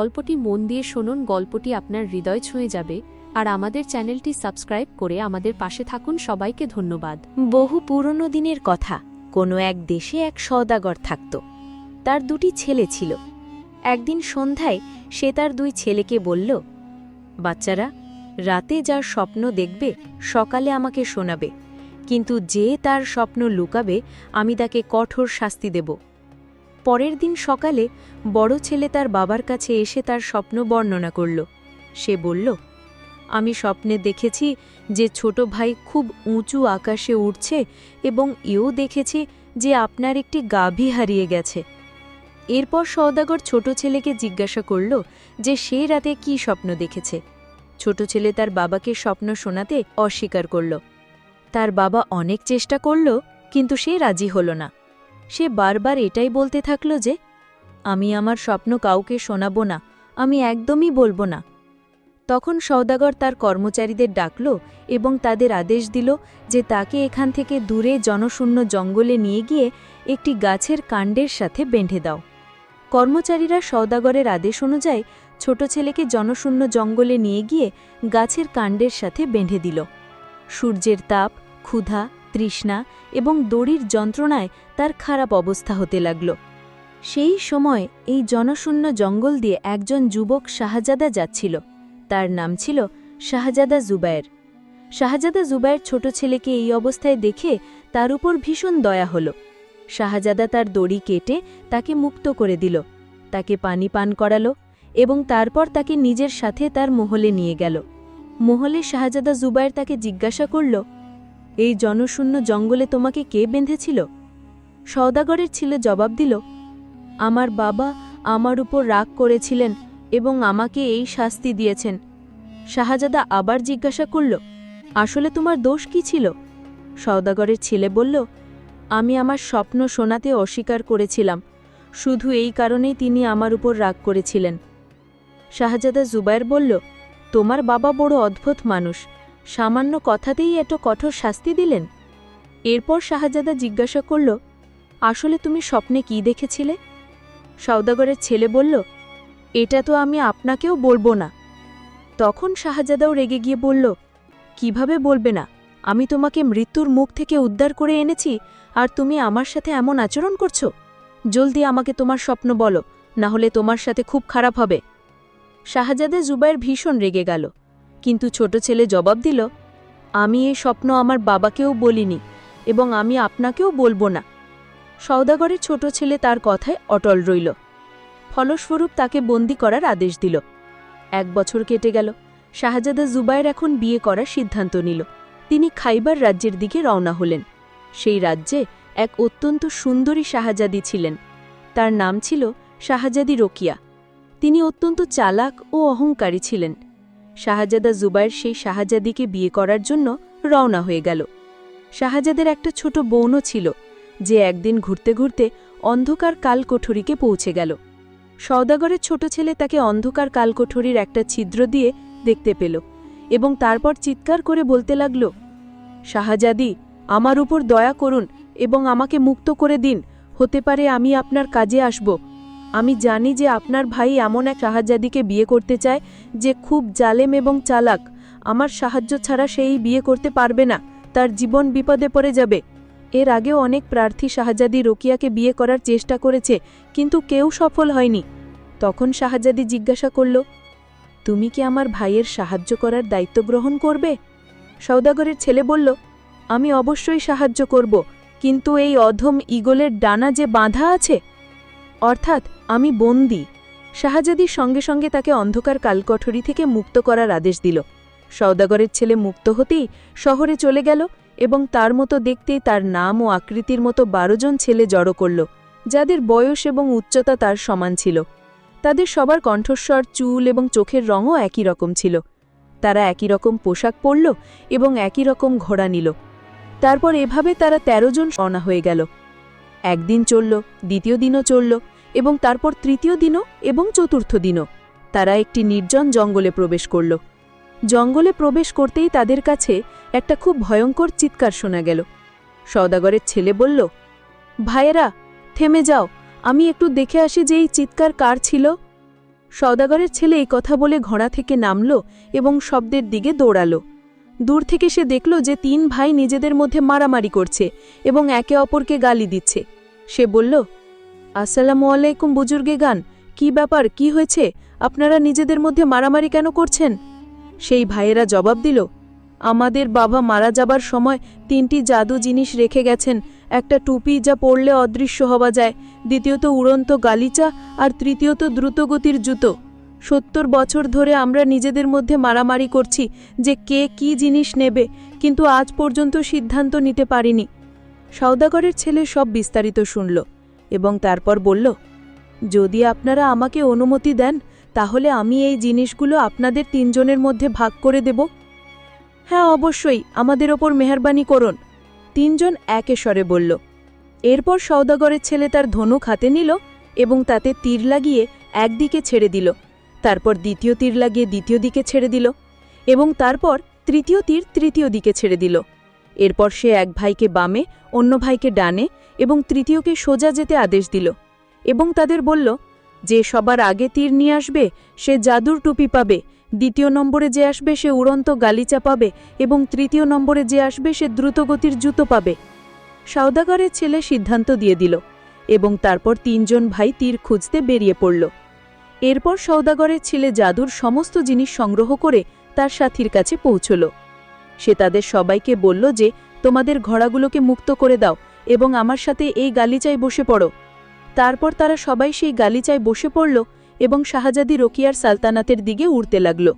গল্পটি মন দিয়ে শুনুন, গল্পটি আপনার হৃদয় ছুঁয়ে যাবে। আর আমাদের চ্যানেলটি সাবস্ক্রাইব করে আমাদের পাশে থাকুন। সবাইকে ধন্যবাদ। বহু পুরনো দিনের কথা। কোনো এক দেশে এক সওদাগর থাকত। তার দুটি ছেলে ছিল। একদিন সন্ধ্যায় সে তার দুই ছেলেকে বলল, বাচ্চারা, রাতে যার স্বপ্ন দেখবে, সকালে আমাকে শোনাবে। কিন্তু যে তার স্বপ্ন লুকাবে, আমি তাকে কঠোর শাস্তি দেব। পরের দিন সকালে বড় ছেলে তার বাবার কাছে এসে তার স্বপ্ন বর্ণনা করল। সে বলল, আমি স্বপ্নে দেখেছি যে ছোট ভাই খুব উঁচু আকাশে উঠছে এবং এও দেখেছি যে আপনার একটি গাভী হারিয়ে গেছে। এরপর সওদাগর ছোট ছেলেকে জিজ্ঞাসা করল যে সে রাতে কি স্বপ্ন দেখেছে। ছোট ছেলে তার বাবাকে স্বপ্ন শোনাতে অস্বীকার করল। তার বাবা অনেক চেষ্টা করল, কিন্তু সে রাজি হল না। সে বারবার এটাই বলতে থাকল যে, আমি আমার স্বপ্ন কাউকে শোনাব না, আমি একদমই বলব না। তখন সওদাগর তার কর্মচারীদের ডাকল এবং তাদের আদেশ দিল যে তাকে এখান থেকে দূরে জনশূন্য জঙ্গলে নিয়ে গিয়ে একটি গাছের কাণ্ডের সাথে বেঁধে দাও। কর্মচারীরা সওদাগরের আদেশ অনুযায়ী ছোট ছেলেকে জনশূন্য জঙ্গলে নিয়ে গিয়ে গাছের কাণ্ডের সাথে বেঁধে দিল। সূর্যের তাপ, ক্ষুধা তৃষ্ণা এবং দড়ির যন্ত্রণায় তার খারাপ অবস্থা হতে লাগল। সেই সময় এই জনশূন্য জঙ্গল দিয়ে একজন যুবক শাহজাদা যাচ্ছিল। তার নাম ছিল শাহজাদা জুবায়ের। শাহজাদা জুবায়ের ছোট ছেলেকে এই অবস্থায় দেখে তার উপর ভীষণ দয়া হল। শাহজাদা তার দড়ি কেটে তাকে মুক্ত করে দিল। তাকে পানি পান করালো এবং তারপর তাকে নিজের সাথে তার মহলে নিয়ে গেল। মহলে শাহজাদা জুবায়ের তাকে জিজ্ঞাসা করল এই জনশূন্য জঙ্গলে তোমাকে কে বেঁধেছিল? সওদাগরের ছেলে জবাব দিল, আমার বাবা আমার উপর রাগ করেছিলেন এবং আমাকে এই শাস্তি দিয়েছেন। শাহজাদা আবার জিজ্ঞাসা করল, আসলে তোমার দোষ কি ছিল? সওদাগরের ছেলে বলল, আমি আমার স্বপ্ন শোনাতে অস্বীকার করেছিলাম। শুধু এই কারণেই তিনি আমার উপর রাগ করেছিলেন। শাহজাদা জুবায়ের বলল, তোমার বাবা বড় অদ্ভুত মানুষ। সামান্য কথাতেই এত কঠোর শাস্তি দিলেন? এরপর শাহজাদা জিজ্ঞাসা করল, আসলে তুমি স্বপ্নে কি দেখেছিলে? সওদাগরের ছেলে বলল, এটা তো আমি আপনাকেও বলব না। তখন শাহজাদাও রেগে গিয়ে বলল, কীভাবে বলবে না? আমি তোমাকে মৃত্যুর মুখ থেকে উদ্ধার করে এনেছি আর তুমি আমার সাথে এমন আচরণ করছ? জলদি আমাকে তোমার স্বপ্ন বলো, না হলে তোমার সাথে খুব খারাপ হবে। শাহজাদা জুবাইর ভীষণ রেগে গেল। কিন্তু ছোট ছেলে জবাব দিল, আমি এই স্বপ্ন আমার বাবাকেও বলিনি এবং আমি আপনাকেও বলব না। সওদাগরের ছোট ছেলে তার কথায় অটল রইল। ফলস্বরূপ তাকে বন্দি করার আদেশ দিল। এক বছর কেটে গেল। শাহজাদা জুবায়ের এখন বিয়ে করার সিদ্ধান্ত নিল। তিনি খাইবার রাজ্যের দিকে রওনা হলেন। সেই রাজ্যে এক অত্যন্ত সুন্দরী শাহজাদি ছিলেন। তার নাম ছিল শাহজাদি রোকিয়া। তিনি অত্যন্ত চালাক ও অহংকারী ছিলেন। শাহজাদা জুবায়ের সেই শাহজাদিকে বিয়ে করার জন্য রওনা হয়ে গেল। শাহজাদের একটা ছোট বোনও ছিল, যে একদিন ঘুরতে ঘুরতে অন্ধকার কালকোঠরিকে পৌঁছে গেল। সওদাগরের ছোট ছেলে তাকে অন্ধকার কালকোঠরির একটা ছিদ্র দিয়ে দেখতে পেল এবং তারপর চিৎকার করে বলতে লাগল, শাহজাদি, আমার উপর দয়া করুন এবং আমাকে মুক্ত করে দিন, হতে পারে আমি আপনার কাজে আসব। আমি জানি যে আপনার ভাই এমন এক শাহজাদিকে বিয়ে করতে চায় যে খুব জালেম এবং চালাক। আমার সাহায্য ছাড়া সেই বিয়ে করতে পারবে না। তার জীবন বিপদে পড়ে যাবে। এর আগেও অনেক প্রার্থী শাহজাদি রোকিয়াকে বিয়ে করার চেষ্টা করেছে, কিন্তু কেউ সফল হয়নি। তখন শাহজাদি জিজ্ঞাসা করল, তুমি কি আমার ভাইয়ের সাহায্য করার দায়িত্ব গ্রহণ করবে? সৌদাগরের ছেলে বলল, আমি অবশ্যই সাহায্য করব, কিন্তু এই অধম ইগলের ডানা যে বাঁধা আছে অর্থাৎ আমি বন্দি। শাহজাদির সঙ্গে সঙ্গে তাকে অন্ধকার কালকঠরি থেকে মুক্ত করার আদেশ দিল। সৌদাগরের ছেলে মুক্ত হতেই শহরে চলে গেল এবং তার মতো দেখতেই তার নাম ও আকৃতির মতো বারো জন ছেলে জড়ো করল, যাদের বয়স এবং উচ্চতা তার সমান ছিল। তাদের সবার কণ্ঠস্বর, চুল এবং চোখের রঙও একই রকম ছিল। তারা একই রকম পোশাক পরল এবং একই রকম ঘোড়া নিল। তারপর এভাবে তারা ১৩ জন রওনা হয়ে গেল। একদিন চলল, দ্বিতীয় দিনও চলল এবং তারপর তৃতীয় দিনও এবং চতুর্থ দিনও। তারা একটি নির্জন জঙ্গলে প্রবেশ করল। জঙ্গলে প্রবেশ করতেই তাদের কাছে একটা খুব ভয়ঙ্কর চিৎকার শোনা গেল। সওদাগরের ছেলে বলল, ভাইয়েরা, থেমে যাও, আমি একটু দেখে আসি যে এই চিৎকার কার ছিল। সওদাগরের ছেলে এই কথা বলে ঘোড়া থেকে নামল এবং শব্দের দিকে দৌড়ালো। দূর থেকে সে দেখল যে তিন ভাই নিজেদের মধ্যে মারামারি করছে এবং একে অপরকে গালি দিচ্ছে। সে বলল, আসসালামু আলাইকুম বুজুর্গে গান, কি ব্যাপার, কি হয়েছে? আপনারা নিজেদের মধ্যে মারামারি কেন করছেন? সেই ভাইয়েরা জবাব দিল, আমাদের বাবা মারা যাবার সময় তিনটি জাদু জিনিস রেখে গেছেন, একটা টুপি যা পরলে অদৃশ্য হওয়া যায়, দ্বিতীয়ত উড়ন্ত গালিচা আর তৃতীয়ত দ্রুতগতির জুতো। সত্তর বছর ধরে আমরা নিজেদের মধ্যে মারামারি করছি যে কে কি জিনিস নেবে, কিন্তু আজ পর্যন্ত সিদ্ধান্ত নিতে পারিনি। সওদাগরের ছেলে সব বিস্তারিত শুনল এবং তারপর বলল, যদি আপনারা আমাকে অনুমতি দেন, তাহলে আমি এই জিনিসগুলো আপনাদের তিনজনের মধ্যে ভাগ করে দেব। হ্যাঁ অবশ্যই, আমাদের ওপর মেহরবানি করুন। তিনজন একে স্বরে বলল। এরপর সওদাগরের ছেলে তার ধনুক হাতে নিল এবং তাতে তীর লাগিয়ে একদিকে ছেড়ে দিল, তারপর দ্বিতীয় তীর লাগিয়ে দ্বিতীয় দিকে ছেড়ে দিল এবং তারপর তৃতীয় তীর তৃতীয় দিকে ছেড়ে দিল। এরপর সে এক ভাইকে বামে, অন্য ভাইকে ডানে এবং তৃতীয়কে সোজা যেতে আদেশ দিল এবং তাদের বলল, যে সবার আগে তীর নিয়ে আসবে, সে জাদুর টুপি পাবে। দ্বিতীয় নম্বরে যে আসবে, সে উড়ন্ত গালিচা পাবে এবং তৃতীয় নম্বরে যে আসবে, সে দ্রুতগতির জুতো পাবে। সওদাগরের ছেলে সিদ্ধান্ত দিয়ে দিল এবং তারপর তিনজন ভাই তীর খুঁজতে বেরিয়ে পড়ল। এরপর সওদাগরের ছেলে জাদুর সমস্ত জিনিস সংগ্রহ করে তার সাথীর কাছে পৌঁছল। সে তাদের সবাইকে বলল যে, তোমাদের ঘোড়াগুলোকে মুক্ত করে দাও এবং আমার সাথে এই গালিচায় বসে পড়ো। তারপর তারা সবাই সেই গালিচায় বসে পড়ল এবং শাহজাদি রোকিয়ার সালতানাতের দিকে উড়তে লাগল।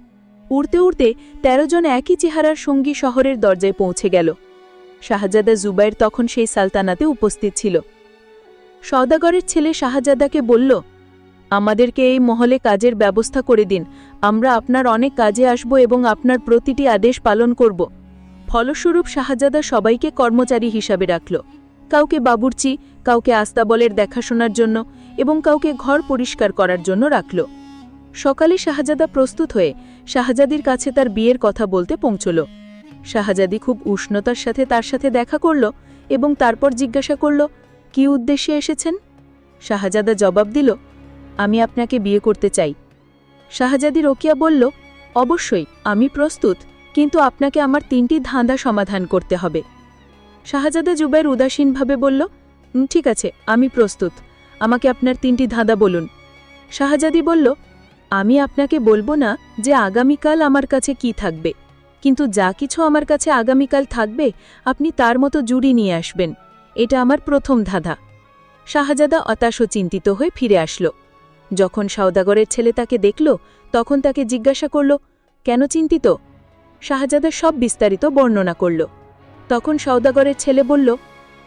উড়তে উড়তে তেরো জন একই চেহারার সঙ্গী শহরের দরজায় পৌঁছে গেল। শাহজাদা জুবাইর তখন সেই সালতানাতে উপস্থিত ছিল। সওদাগরের ছেলে শাহজাদাকে বলল আমাদেরকে এই মহলে কাজের ব্যবস্থা করে দিন। আমরা আপনার অনেক কাজে আসব এবং আপনার প্রতিটি আদেশ পালন করব। ফলস্বরূপ শাহজাদা সবাইকে কর্মচারী হিসাবে রাখল। কাউকে বাবুর্চি, কাউকে আস্তাবলের দেখাশোনার জন্য এবং কাউকে ঘর পরিষ্কার করার জন্য রাখল। সকালে শাহজাদা প্রস্তুত হয়ে শাহজাদির কাছে তার বিয়ের কথা বলতে পৌঁছল। শাহজাদি খুব উষ্ণতার সাথে তার সাথে দেখা করল এবং তারপর জিজ্ঞাসা করল, কি উদ্দেশ্যে এসেছেন? শাহজাদা জবাব দিল আমি আপনাকে বিয়ে করতে চাই। শাহজাদি রোকিয়া বলল, অবশ্যই, আমি প্রস্তুত, কিন্তু আপনাকে আমার তিনটি ধাঁধা সমাধান করতে হবে। শাহজাদা জুবাইর উদাসীনভাবে বলল ঠিক আছে, আমি প্রস্তুত, আমাকে আপনার তিনটি ধাঁধা বলুন। শাহজাদি বলল, আমি আপনাকে বলব না যে আগামীকাল আমার কাছে কি থাকবে, কিন্তু যা কিছু আমার কাছে আগামীকাল থাকবে, আপনি তার মতো জুড়ি নিয়ে আসবেন, এটা আমার প্রথম ধাঁধা। শাহজাদা হতাশ ও চিন্তিত হয়ে ফিরে আসল। যখন সওদাগরের ছেলে তাকে দেখল, তখন তাকে জিজ্ঞাসা করল, কেন চিন্তিত? শাহজাদা সব বিস্তারিত বর্ণনা করল। তখন সওদাগরের ছেলে বলল,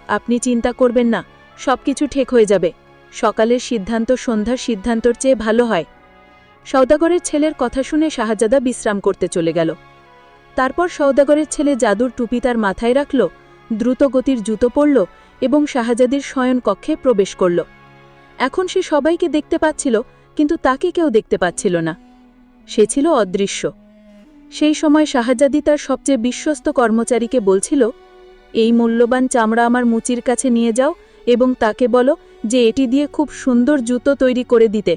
আপনি চিন্তা করবেন না, সবকিছু ঠিক হয়ে যাবে। সকালের সিদ্ধান্ত সন্ধ্যার সিদ্ধান্তর চেয়ে ভালো হয়। সওদাগরের ছেলের কথা শুনে শাহজাদা বিশ্রাম করতে চলে গেল। তারপর সওদাগরের ছেলে জাদুর টুপি তার মাথায় রাখল দ্রুত গতির জুতো পরল এবং শাহজাদির শয়ন কক্ষে প্রবেশ করল। এখন সে সবাইকে দেখতে পাচ্ছিল, কিন্তু তাকে কেউ দেখতে পাচ্ছিল না। সে ছিল অদৃশ্য। সেই সময় শাহজাদি তার সবচেয়ে বিশ্বস্ত কর্মচারীকে বলছিল, এই মূল্যবান চামড়া আমার মুচির কাছে নিয়ে যাও এবং তাকে বলো যে এটি দিয়ে খুব সুন্দর জুতো তৈরি করে দিতে।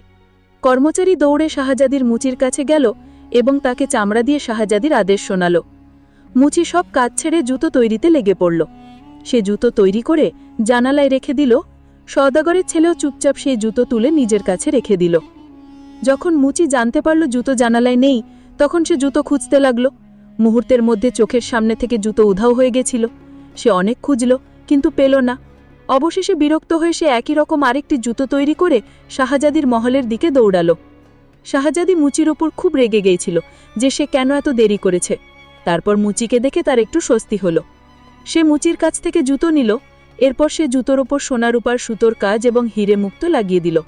কর্মচারী দৌড়ে শাহজাদির মুচির কাছে গেল এবং তাকে চামড়া দিয়ে শাহজাদির আদেশ শোনাল। মুচি সব কাজ ছেড়ে জুতো তৈরিতে লেগে পড়ল। সে জুতো তৈরি করে জানালায় রেখে দিল সওদাগরের ছেলেও চুপচাপ সেই জুতো তুলে নিজের কাছে রেখে দিল। যখন মুচি জানতে পারল জুতো জানালায় নেই, তখন সে জুতো খুঁজতে লাগল। মুহূর্তের মধ্যে চোখের সামনে থেকে জুতো উধাও হয়ে গেছিল। সে অনেক খুঁজল, কিন্তু পেল না। অবশেষে বিরক্ত হয়ে সে একই রকম আরেকটি জুতো তৈরি করে শাহজাদির মহলের দিকে দৌড়াল। শাহজাদি মুচির ওপর খুব রেগে গিয়েছিল যে সে কেন এত দেরি করেছে। তারপর মুচিকে দেখে তার একটু স্বস্তি হল। সে মুচির কাছ থেকে জুতো নিল এরপর সে জুতোর ওপর সোনার উপার সুতোর কাজ এবং হিরে মুক্ত লাগিয়ে দিল।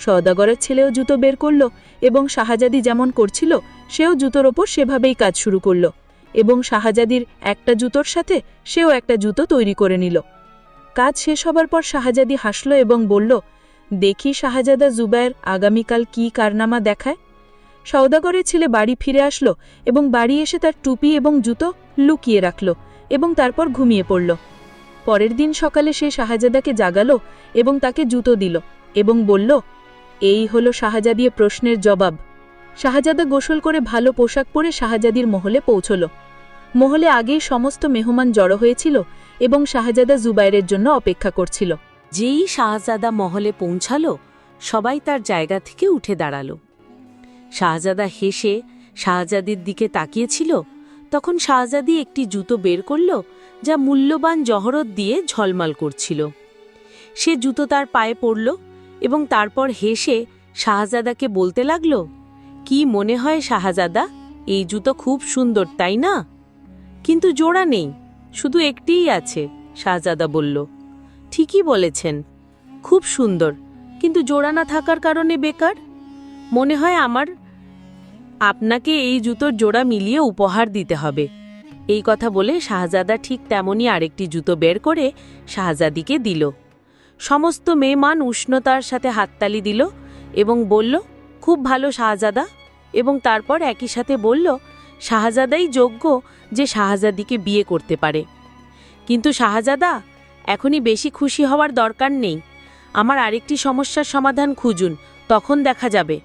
সওদাগরের ছেলেও জুতো বের করল এবং শাহজাদি যেমন করছিল, সেও জুতোর ওপর সেভাবেই কাজ শুরু করল এবং শাহজাদির একটা জুতোর সাথে সেও একটা জুতো তৈরি করে নিল। কাজ শেষ হবার পর শাহজাদি হাসল এবং বলল, দেখি শাহজাদা জুবায়ের আগামীকাল কি কারনামা দেখায়? সওদাগরের ছেলে বাড়ি ফিরে আসলো এবং বাড়ি এসে তার টুপি এবং জুতো লুকিয়ে রাখল এবং তারপর ঘুমিয়ে পড়ল। পরের দিন সকালে সে শাহজাদাকে জাগালো এবং তাকে জুতো দিল এবং বলল, এই হলো শাহজাদির প্রশ্নের জবাব। শাহজাদা গোসল করে ভালো পোশাক পরে শাহজাদির মহলে পৌঁছল। মহলে আগেই সমস্ত মেহমান জড়ো হয়েছিল এবং শাহজাদা জুবাইরের জন্য অপেক্ষা করছিল। যেই শাহজাদা মহলে পৌঁছালো, সবাই তার জায়গা থেকে উঠে দাঁড়াল। শাহজাদা হেসে শাহজাদির দিকে তাকিয়েছিল, তখন শাহজাদি একটি জুতো বের করল যা মূল্যবান জহরত দিয়ে ঝলমাল করছিল। সে জুতো তার পায়ে পড়ল এবং তারপর হেসে শাহজাদাকে বলতে লাগল, কি মনে হয় শাহজাদা, এই জুতো খুব সুন্দর, তাই না? কিন্তু জোড়া নেই, শুধু একটিই আছে, শাহজাদা বলল। ঠিকই বলেছেন, খুব সুন্দর, কিন্তু জোড়া না থাকার কারণে বেকার। মনে হয় আমার, আপনাকে এই জুতোর জোড়া মিলিয়ে উপহার দিতে হবে। এই কথা বলে শাহজাদা ঠিক তেমনই আরেকটি জুতো বের করে শাহজাদিকে দিল। সমস্ত মেয়েমান উষ্ণতার সাথে হাততালি দিল এবং বলল, খুব ভালো শাহজাদা। এবং তারপর একই সাথে বলল, শাহজাদাই যোগ্য যে শাহজাদিকে বিয়ে করতে পারে। কিন্তু শাহজাদা, এখনই বেশি খুশি হওয়ার দরকার নেই। আমার আরেকটি সমস্যার সমাধান খুঁজুন, তখন দেখা যাবে।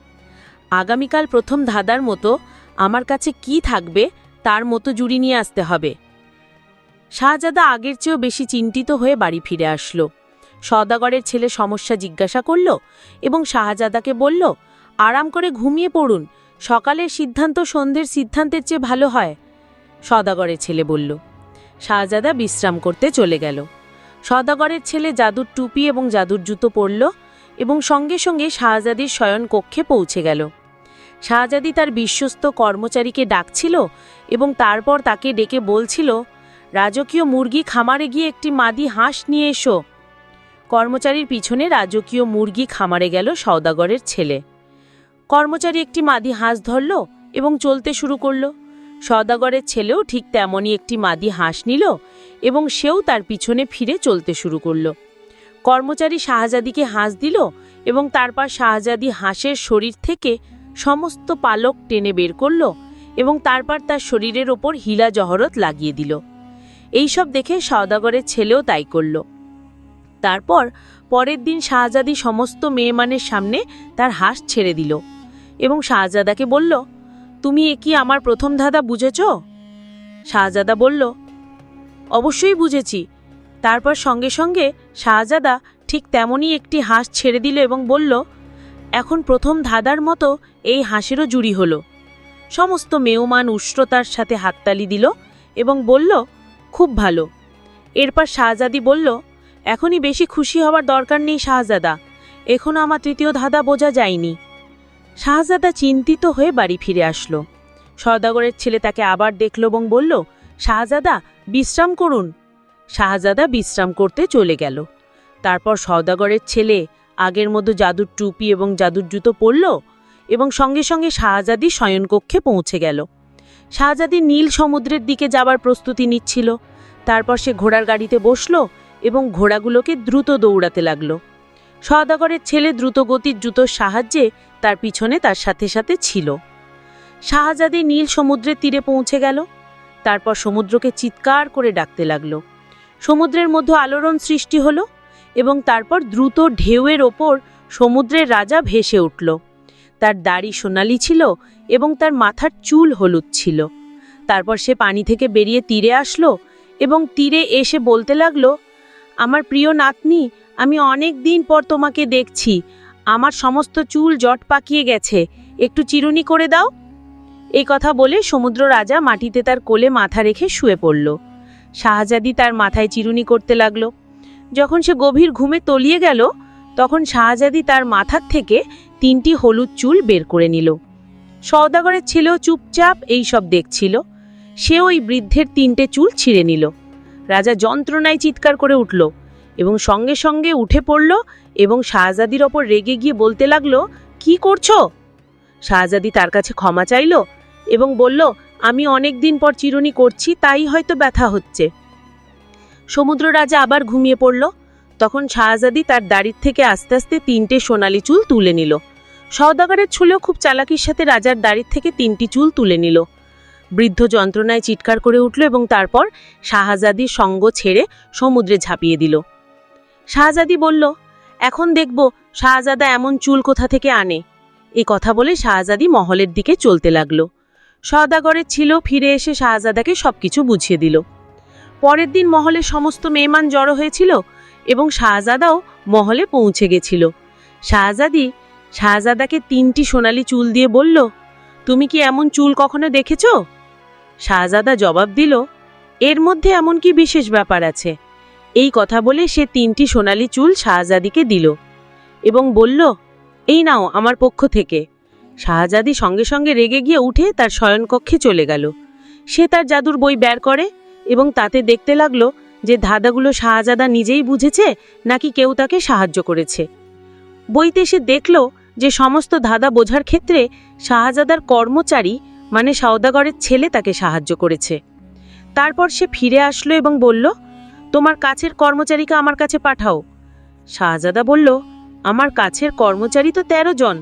আগামীকাল প্রথম ধাঁধার মতো আমার কাছে কি থাকবে তার মতো জুড়ি নিয়ে আসতে হবে। শাহজাদা আগের চেয়েও বেশি চিন্তিত হয়ে বাড়ি ফিরে আসলো। সদাগরের ছেলে সমস্যা জিজ্ঞাসা করল এবং শাহজাদাকে বলল, আরাম করে ঘুমিয়ে পড়ুন, সকালের সিদ্ধান্ত সন্ধ্যের সিদ্ধান্তের চেয়ে ভালো হয়। সদাগরের ছেলে বলল। শাহজাদা বিশ্রাম করতে চলে গেল। সদাগরের ছেলে জাদুর টুপি এবং জাদুর জুতো পরল এবং সঙ্গে সঙ্গে শাহজাদির শয়ন কক্ষে পৌঁছে গেল। শাহজাদি তার বিশ্বস্ত কর্মচারীকে ডাকছিল এবং তারপর তাকে ডেকে বলছিল, রাজকীয় মুরগি খামারে গিয়ে একটি মাদি হাঁস নিয়ে এসো। কর্মচারীর পিছনে রাজকীয় মুরগি খামারে গেল সওদাগরের ছেলে। কর্মচারী একটি মাদি হাঁস ধরল এবং চলতে শুরু করল। সওদাগরের ছেলেও ঠিক তেমনই একটি মাদি হাঁস নিল এবং সেও তার পিছনে ফিরে চলতে শুরু করল। কর্মচারী শাহজাদিকে হাঁস দিল এবং তারপর শাহজাদি হাঁসের শরীর থেকে সমস্ত পালক টেনে বের করল এবং তারপর তার শরীরের ওপর হীলা জহরত লাগিয়ে দিল। এইসব দেখে সওদাগরের ছেলেও তাই করল। তারপর পরের দিন শাহজাদি সমস্ত মেয়েমানের সামনে তার হাঁস ছেড়ে দিল এবং শাহজাদাকে বলল, তুমি এ কি আমার প্রথম ধাঁধা বুঝেছ? শাহজাদা বলল, অবশ্যই বুঝেছি। তারপর সঙ্গে সঙ্গে শাহজাদা ঠিক তেমনই একটি হাঁস ছেড়ে দিল এবং বলল এখন প্রথম ধাঁধার মতো এই হাঁসেরও জুড়ি হলো। সমস্ত মেয়মান উষ্ণতার সাথে হাততালি দিল এবং বলল, খুব ভালো। এরপর শাহজাদি বলল, এখনই বেশি খুশি হওয়ার দরকার নেই শাহজাদা এখনও আমার তৃতীয় ধাঁধা বোঝা যায়নি। শাহজাদা চিন্তিত হয়ে বাড়ি ফিরে আসলো। সদাগরের ছেলে তাকে আবার দেখল এবং বলল, শাহজাদা, বিশ্রাম করুন। শাহজাদা বিশ্রাম করতে চলে গেল। তারপর সওদাগরের ছেলে আগের মতো জাদুর টুপি এবং জাদুর জুতো পরল এবং সঙ্গে সঙ্গে শাহজাদি শয়নকক্ষে পৌঁছে গেল। শাহজাদি নীল সমুদ্রের দিকে যাবার প্রস্তুতি নিচ্ছিল। তারপর সে ঘোড়ার গাড়িতে বসল এবং ঘোড়াগুলোকে দ্রুত দৌড়াতে লাগল। সওদাগরের ছেলে দ্রুতগতির জুতোর সাহায্যে তার পিছনে তার সাথে সাথে ছিল। শাহজাদি নীল সমুদ্রের তীরে পৌঁছে গেল। তারপর সমুদ্রকে চিৎকার করে ডাকতে লাগল। সমুদ্রের মধ্যে আলোড়ন সৃষ্টি হলো। এবং তারপর দ্রুত ঢেউয়ের ওপর সমুদ্রের রাজা ভেসে উঠল। তার দাড়ি সোনালি ছিল এবং তার মাথার চুল হলুদ ছিল। তারপর সে পানি থেকে বেরিয়ে তীরে আসলো এবং তীরে এসে বলতে লাগল, আমার প্রিয় নাতনি, আমি অনেক দিন পর তোমাকে দেখছি। আমার সমস্ত চুল জট পাকিয়ে গেছে। একটু চিরুনি করে দাও। এই কথা বলে সমুদ্র রাজা মাটিতে তার কোলে মাথা রেখে শুয়ে পড়ল। শাহজাদি তার মাথায় চিরুনি করতে লাগল। যখন সে গভীর ঘুমে তলিয়ে গেল, তখন শাহজাদি তার মাথার থেকে তিনটি হলুদ চুল বের করে নিল। সওদাগরের ছেলেও চুপচাপ এই সব দেখছিল। সে ওই বৃদ্ধের তিনটে চুল ছিঁড়ে নিল। রাজা যন্ত্রণায় চিৎকার করে উঠল এবং সঙ্গে সঙ্গে উঠে পড়ল এবং শাহজাদির ওপর রেগে গিয়ে বলতে লাগল, কি করছ? শাহজাদি তার কাছে ক্ষমা চাইল এবং বলল, আমি অনেক দিন পর চিরুনি করছি, তাই হয়তো ব্যথা হচ্ছে। সমুদ্র রাজা আবার ঘুমিয়ে পড়ল। তখন শাহজাদি তার দাড়ির থেকে আস্তে আস্তে তিনটে সোনালি চুল তুলে নিল। সওদাগরের ছুলেও খুব চালাকির সাথে রাজার দাড়ির থেকে তিনটি চুল তুলে নিল। বৃদ্ধ যন্ত্রণায় চিৎকার করে উঠল এবং তারপর শাহজাদির সঙ্গ ছেড়ে সমুদ্রে ঝাঁপিয়ে দিল। শাহজাদি বলল, এখন দেখব শাহজাদা এমন চুল কোথা থেকে আনে? এই কথা বলে শাহজাদি মহলের দিকে চলতে লাগল। সওদাগরের ছিল ফিরে এসে শাহজাদাকে সবকিছু বুঝিয়ে দিল। পরের দিন মহলে সমস্ত মেহমান জড়ো হয়েছিল এবং শাহজাদাও মহলে পৌঁছে গেছিল। শাহজাদি শাহজাদাকে তিনটি সোনালি চুল দিয়ে বলল, তুমি কি এমন চুল কখনো দেখেছ? শাহজাদা জবাব দিল, এর মধ্যে এমন কি বিশেষ ব্যাপার আছে? এই কথা বলে সে তিনটি সোনালি চুল শাহজাদিকে দিল এবং বলল, এই নাও আমার পক্ষ থেকে। শাহজাদি সঙ্গে সঙ্গে রেগে গিয়ে উঠে তার শয়নকক্ষে চলে গেল। সে তার জাদুর বই বের করে এবং তাতে দেখতে লাগল যে ধাঁধাগুলো শাহজাদা নিজেই বুঝেছে নাকি কেউ তাকে সাহায্য করেছে। বইতে সে দেখল যে সমস্ত ধাঁধা বোঝার ক্ষেত্রে শাহজাদার কর্মচারী মানে সওদাগরের ছেলে তাকে সাহায্য করেছে। তারপর সে ফিরে আসলো এবং বলল, তোমার কাছের কর্মচারীকে আমার কাছে পাঠাও। শাহজাদা বলল, আমার কাছের কর্মচারী তো তেরো জন।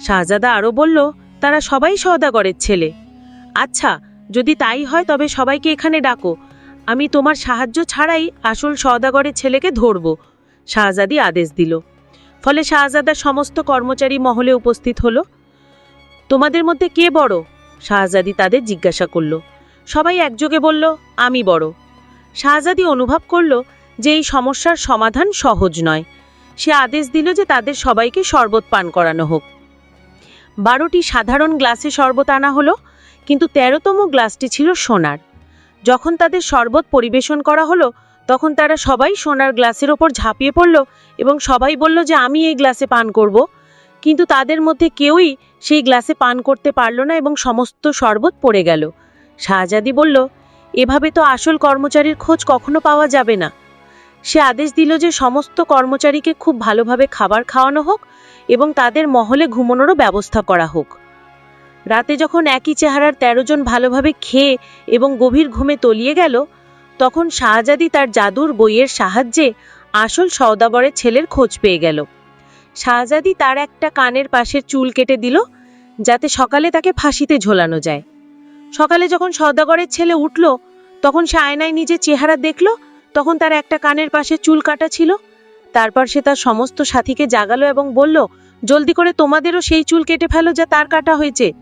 শাহজাদা আরও বলল, তারা সবাই সওদাগরের ছেলে। আচ্ছা যদি তাই হয় তবে সবাইকে এখানে ডাকো। আমি তোমার সাহায্য ছাড়াই আসল সওদাগরের ছেলেকে ধরব, শাহজাদি আদেশ দিল। ফলে শাহজাদার সমস্ত কর্মচারী মহলে উপস্থিত হলো। তোমাদের মধ্যে কে বড়? শাহজাদি তাদের জিজ্ঞাসা করল। সবাই একযোগে বলল, আমি বড়। শাহজাদি অনুভব করল যে এই সমস্যার সমাধান সহজ নয়। সে আদেশ দিল যে তাদের সবাইকে শরবত পান করানো হোক। বারোটি সাধারণ গ্লাসে শরবত আনা হলো। কিন্তু তেরোতম গ্লাসটি ছিল সোনার। যখন তাদের শরবত পরিবেশন করা হলো, তখন তারা সবাই সোনার গ্লাসের ওপর ঝাঁপিয়ে পড়ল এবং সবাই বলল যে, আমি এই গ্লাসে পান করব। কিন্তু তাদের মধ্যে কেউই সেই গ্লাসে পান করতে পারল না এবং সমস্ত শরবত পড়ে গেল। শাহজাদি বলল, এভাবে তো আসল কর্মচারীর খোঁজ কখনো পাওয়া যাবে না। সে আদেশ দিল যে, সমস্ত কর্মচারীকে খুব ভালোভাবে খাবার খাওয়ানো হোক এবং তাদের মহলে ঘুমানোরও ব্যবস্থা করা হোক। রাতে যখন একই চেহারার তেরো জন ভালোভাবে খেয়ে এবং গভীর ঘুমে তলিয়ে গেল, তখন শাহজাদি তার জাদুর বইয়ের সাহায্যে আসল সওদাগরের ছেলের খোঁজ পেয়ে গেল। শাহজাদি তার একটা কানের পাশের চুল কেটে দিল, যাতে সকালে তাকে ফাঁসিতে ঝোলানো যায়। সকালে যখন সওদাগরের ছেলে উঠল, তখন সে আয়নায় নিজের চেহারা দেখল, তখন তার একটা কানের পাশে চুল কাটা ছিল। তারপর সে তার সমস্ত সাথীকে জাগালো এবং বলল, জলদি করে তোমাদেরও সেই চুল কেটে ফেলো যা তার কাটা হয়েছে।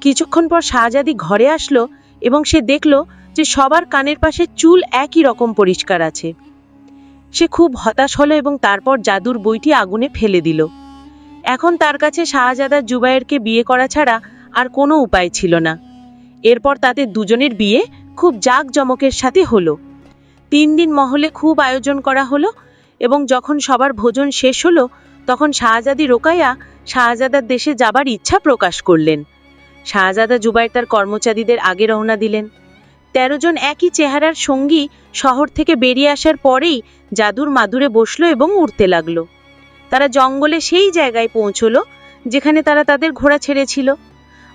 কিছুক্ষণ পর শাহজাদি ঘরে আসলো এবং সে দেখল যে সবার কানের পাশে চুল একই রকম পরিষ্কার আছে। সে খুব হতাশ হলো এবং তারপর জাদুর বইটি আগুনে ফেলে দিল। এখন তার কাছে শাহজাদা জুবায়েরকে বিয়ে করা ছাড়া আর কোনো উপায় ছিল না। এরপর তাদের দুজনের বিয়ে খুব জাঁকজমকের সাথে হলো। তিন দিন মহলে খুব আয়োজন করা হলো এবং যখন সবার ভোজন শেষ হলো, তখন শাহজাদি রোকাইয়া শাহজাদার দেশে যাবার ইচ্ছা প্রকাশ করলেন। শাহজাদা জুবাইর তার কর্মচারীদের আগে রওনা দিলেন। তেরো জন একই চেহারার সঙ্গী শহর থেকে বেরিয়ে আসার পরেই জাদুর মাদুরে বসল এবং উড়তে লাগল। তারা জঙ্গলে সেই জায়গায় পৌঁছলো যেখানে তারা তাদের ঘোড়া ছেড়েছিল।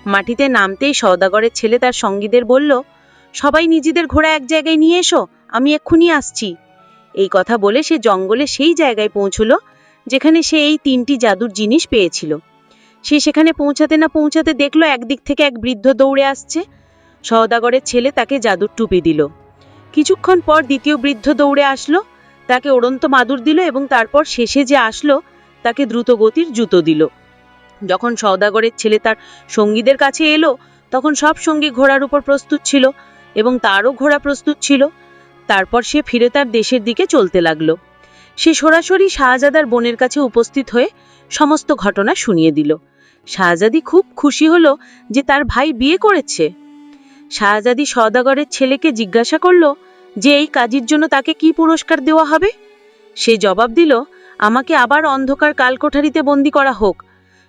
মাটিতে নামতেই সওদাগরের ছেলে তার সঙ্গীদের বলল, সবাই নিজেদের ঘোড়া এক জায়গায় নিয়ে এসো, আমি এক্ষুনি আসছি। এই কথা বলে সে জঙ্গলে সেই জায়গায় পৌঁছলো যেখানে সে এই তিনটি জাদুর জিনিস পেয়েছিল। সে সেখানে পৌঁছাতে না পৌঁছাতে দেখল একদিক থেকে এক বৃদ্ধ দৌড়ে আসছে। সওদাগরের ছেলে তাকে জাদুর টুপি দিল। কিছুক্ষণ পর দ্বিতীয় বৃদ্ধ দৌড়ে আসলো, তাকে ওড়ন্ত মাদুর দিল এবং তারপর শেষে যে আসলো, তাকে দ্রুত গতির জুতো দিল। যখন সওদাগরের ছেলে তার সঙ্গীদের কাছে এলো, তখন সব সঙ্গী ঘোড়ার উপর প্রস্তুত ছিল এবং তারও ঘোড়া প্রস্তুত ছিল। তারপর সে ফিরে তার দেশের দিকে চলতে লাগল। সে সরাসরি শাহজাদার বোনের কাছে উপস্থিত হয়ে সমস্ত ঘটনা শুনিয়ে দিল। শাহজাদি খুব খুশি হলো যে তার ভাই বিয়ে করেছে। শাহজাদি সওদাগরের ছেলেকে জিজ্ঞাসা করল যে এই কাজের জন্য তাকে কি পুরস্কার দেওয়া হবে? সে জবাব দিল, আমাকে আবার অন্ধকার কালকোঠারিতে বন্দি করা হোক।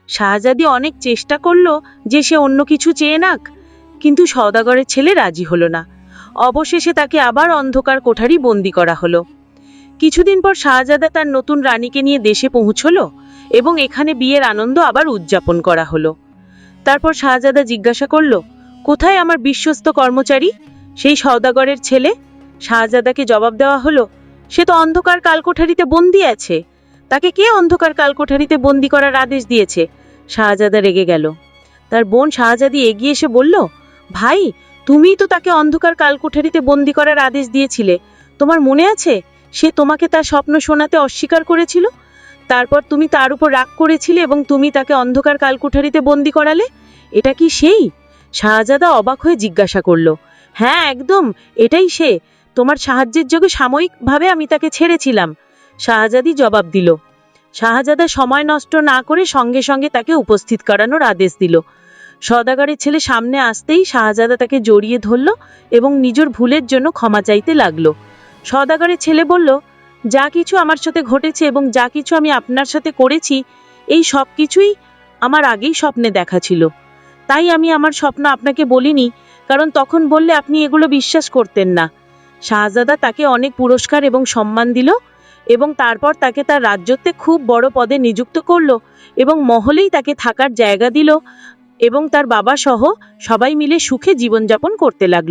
শাহজাদি অনেক চেষ্টা করল যে সে অন্য কিছু চেয়ে নাক, কিন্তু সওদাগরের ছেলে রাজি হলো না। অবশেষে তাকে আবার অন্ধকার কোঠারি বন্দি করা হলো। কিছুদিন পর শাহজাদা তার নতুন রানীকে নিয়ে দেশে পৌঁছলো। এবং এখানে বিয়ের আনন্দ আবার উদযাপন করা হলো। তারপর শাহজাদা জিজ্ঞাসা করল, কোথায় আমার বিশ্বস্ত কর্মচারী? সেই সওদাগরের ছেলে? শাহজাদাকে জবাব দেওয়া হলো, সে তো অন্ধকার কালকোঠারিতে বন্দি আছে। তাকে কে অন্ধকার কালকোঠারিতে বন্দি করার আদেশ দিয়েছে? শাহজাদা রেগে গেল। তার বোন শাহজাদি এগিয়ে এসে বলল, ভাই, তুমিই তো তাকে অন্ধকার কালকোঠারিতে বন্দি করার আদেশ দিয়েছিলে। তোমার মনে আছে? সে তোমাকে তার স্বপ্ন শোনাতে অস্বীকার করেছিল? তারপর তুমি তার উপর রাগ করেছিলে এবং তুমি তাকে অন্ধকার কালকুঠারিতে বন্দি করালে? এটা কি সেই? শাহজাদা অবাক হয়ে জিজ্ঞাসা করল হ্যাঁ একদম, এটাই সে। তোমার সাহায্যের যোগে সাময়িকভাবে আমি তাকে ছেড়েছিলাম। শাহজাদি জবাব দিল, শাহজাদা সময় নষ্ট না করে সঙ্গে সঙ্গে তাকে উপস্থিত করানোর আদেশ দিল। সদাগরের ছেলে সামনে আসতেই শাহজাদা তাকে জড়িয়ে ধরল এবং নিজের ভুলের জন্য ক্ষমা চাইতে লাগল। সদাগরের ছেলে বলল যা কিছু আমার সাথে ঘটেছে এবং যা কিছু আমি আপনার সাথে করেছি, এই সব কিছুই আমার আগেই স্বপ্নে দেখা ছিল। তাই আমি আমার স্বপ্ন আপনাকে বলিনি, কারণ তখন বললে আপনি এগুলো বিশ্বাস করতেন না। শাহজাদা তাকে অনেক পুরস্কার এবং সম্মান দিল এবং তারপর তাকে তার রাজ্যতে খুব বড় পদে নিযুক্ত করল এবং মহলেই তাকে থাকার জায়গা দিল এবং তার বাবা সহ সবাই মিলে সুখে জীবনযাপন করতে লাগল।